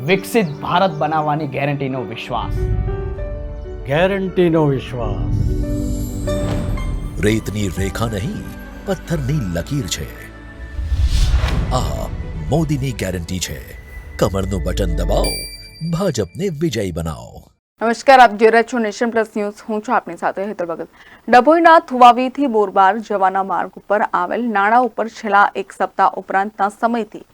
વિકસિત ભારત બનાવવાની ગેરંટીનો વિશ્વાસ. ગેરંટીનો વિશ્વાસ. રેતની રેખા નહીં પથ્થરની લકીર છે. આ મોદીની ગેરંટી છે. કમરનું બટન દબાવો ભાજપને વિજયી બનાવો. નમસ્કાર આપ જોઈ રહ્યા છો નેશન પ્લસ ન્યૂઝ. હું છું આપની સાથે હેતર ભગત. ડભોઈના થુવાવીથી બોરબાર જવાના માર્ગ ઉપર આવેલ નાણાં ઉપર છેલ્લા એક સપ્તાહ ઉપરાંતના સમયથી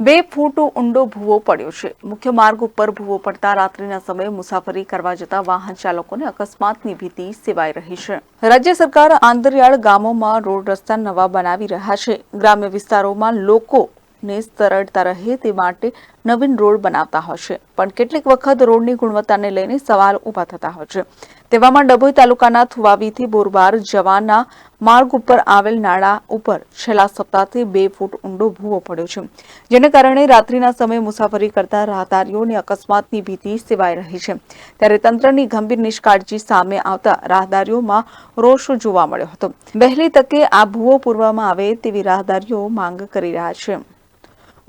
બે ફૂટ ઊંડો ભૂવો પડ્યો છે. મુખ્ય માર્ગ ઉપર ભૂવો પડતા રાત્રિના સમયે મુસાફરી કરવા જતા વાહન ચાલકોને અકસ્માતની ભીતિ સેવાઈ રહી છે. રાજ્ય સરકાર આંતરિયાળ ગામોમાં રોડ રસ્તા નવા બનાવી રહ્યા છે. ગ્રામ્ય વિસ્તારોમાં લોકો ને સરળતા રહે તે માટે નવીન રોડ બનાવતા છે પણ કેટલીક વખત રોડની ગુણવત્તાને લઈને સવાલ ઊભા થતા હોય છે. તેવામાં ડભોઈ તાલુકાના થુવાવીથી બોરબાર જવાના માર્ગ ઉપર આવેલ નાળા ઉપર છેલ્લા સપ્તાહથી બે ફૂટ ઊંડો ભૂવો પડ્યો છે. જેને કારણે રાત્રિના સમયે મુસાફરી કરતા રાહદારીઓને અકસ્માતની ભીતિ સેવાઈ રહી છે. ત્યારે તંત્રની ગંભીર નિષ્કાળજી સામે આવતા રાહદારીઓમાં રોષ જોવા મળ્યો હતો. વહેલી તકે આ ભૂવો પૂરવામાં આવે તેવી રાહદારીઓ માંગ કરી રહ્યા છે.